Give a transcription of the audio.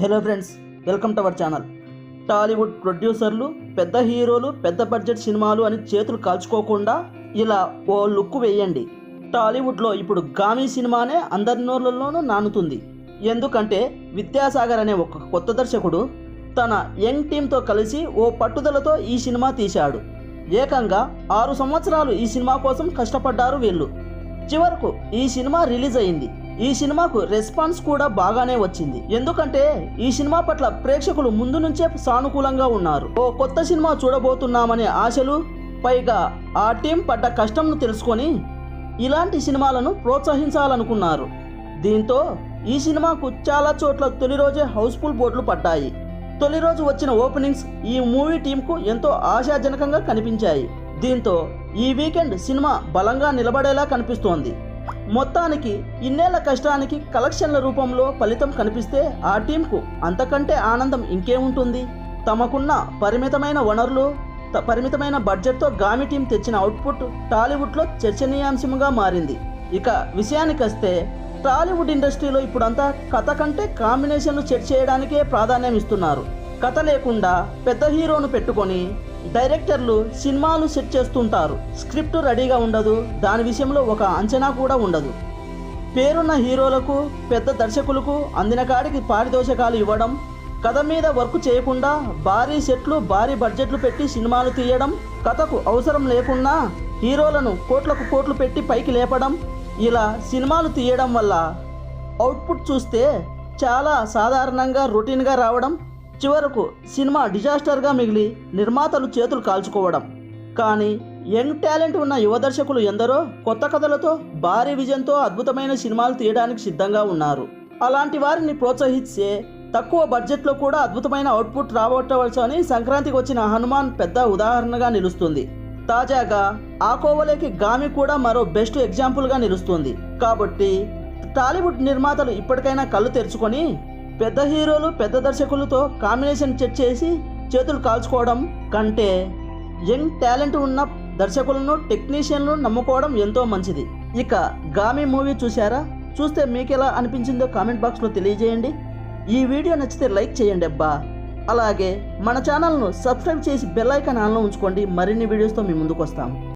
Hello friends welcome to our channel. Tollywood ప్రొడ్యూసర్లు పెద్ద హీరోలు పెద్ద బడ్జెట్ సినిమాలు అని చేతులు కాల్చుకోకుండా ఇలా ఓ లుక్ వేయండి. టాలీవుడ్లో ఇప్పుడు గామీ సినిమానే అందరి నోర్లలోనూ నానుతుంది. ఎందుకంటే విద్యాసాగర్ అనే ఒక కొత్త దర్శకుడు తన యంగ్ టీంతో కలిసి ఓ పట్టుదలతో ఈ సినిమా తీశాడు. ఏకంగా ఆరు సంవత్సరాలు ఈ సినిమా కోసం కష్టపడ్డారు వీళ్ళు. చివరకు ఈ సినిమా రిలీజ్ అయింది. ఈ సినిమాకు రెస్పాన్స్ కూడా బాగానే వచ్చింది. ఎందుకంటే ఈ సినిమా పట్ల ప్రేక్షకులు ముందు నుంచే సానుకూలంగా ఉన్నారు. ఓ కొత్త సినిమా చూడబోతున్నామనే ఆశలు పైగా ఆ టీం పడ్డ కష్టంను తెలుసుకొని ఇలాంటి సినిమాలను ప్రోత్సహించాలనుకున్నారు. దీంతో ఈ సినిమాకు చాలా చోట్ల తొలి రోజే హౌస్ఫుల్ బోర్డులు పడ్డాయి. తొలి రోజు వచ్చిన ఓపెనింగ్స్ ఈ మూవీ టీంకు ఎంతో ఆశాజనకంగా కనిపించాయి. దీంతో ఈ వీకెండ్ సినిమా బలంగా నిలబడేలా కనిపిస్తోంది. మొత్తానికి ఇన్నేళ్ళ కష్టానికి కలెక్షన్ల రూపంలో ఫలితం కనిపిస్తే ఆ టీంకు అంతకంటే ఆనందం ఇంకేముంటుంది? తమకున్న పరిమితమైన వనరులు త- పరిమితమైన బడ్జెట్తో గామి టీం తెచ్చిన అవుట్పుట్ టాలీవుడ్లో చర్చనీయాంశంగా మారింది. ఇక విషయానికొస్తే టాలీవుడ్ ఇండస్ట్రీలో ఇప్పుడంతా కథ కంటే కాంబినేషన్లు సెట్ చేయడానికే ప్రాధాన్యం ఇస్తున్నారు కథ లేకుండా పెద్ద హీరోను పెట్టుకొని డైరెక్టర్లు సినిమాలు సెట్ చేస్తుంటారు. స్క్రిప్ట్ రెడీగా ఉండదు. దాని విషయంలో ఒక అంచనా కూడా ఉండదు. పేరున్న హీరోలకు పెద్ద దర్శకులకు అందిన కాడికి పారితోషకాలు ఇవ్వడం కథ మీద వర్క్ చేయకుండా భారీ సెట్లు భారీ బడ్జెట్లు పెట్టి సినిమాలు తీయడం కథకు అవసరం లేకున్నా హీరోలను కోట్లకు కోట్లు పెట్టి పైకి లేపడం ఇలా సినిమాలు తీయడం వల్ల అవుట్పుట్ చూస్తే చాలా సాధారణంగా రొటీన్గా రావడం చివరకు సినిమా డిజాస్టర్గా మిగిలి నిర్మాతలు చేతులు కాల్చుకోవడం. కానీ యంగ్ టాలెంట్ ఉన్న యువ దర్శకులు ఎందరో కొత్త కథలతో భారీ విజయంతో అద్భుతమైన సినిమాలు తీయడానికి సిద్ధంగా ఉన్నారు. అలాంటి వారిని ప్రోత్సహిస్తే తక్కువ బడ్జెట్లో కూడా అద్భుతమైన అవుట్పుట్ రాబట్టవచ్చు అని సంక్రాంతికి వచ్చిన హనుమాన్ పెద్ద ఉదాహరణగా నిలుస్తుంది. తాజాగా ఆ కోవలేకి గామి కూడా మరో బెస్ట్ ఎగ్జాంపుల్గా నిలుస్తుంది. కాబట్టి టాలీవుడ్ నిర్మాతలు ఇప్పటికైనా కళ్ళు తెరుచుకొని పెద్ద హీరోలు పెద్ద దర్శకులతో కాంబినేషన్ చెక్ చేసి చేతులు కాల్చుకోవడం కంటే యంగ్ టాలెంట్ ఉన్న దర్శకులను టెక్నీషియన్లను నమ్ముకోవడం ఎంతో మంచిది. ఇక గామి మూవీ చూసారా చూస్తే మీకు ఎలా అనిపించిందో కామెంట్ బాక్స్లో తెలియజేయండి. ఈ వీడియో నచ్చితే లైక్ చేయండి అబ్బా. అలాగే మన ఛానల్ను సబ్స్క్రైబ్ చేసి బెల్ ఐకాన్ ఆన్లో ఉంచుకోండి. మరిన్ని వీడియోస్తో మీ ముందుకు వస్తాం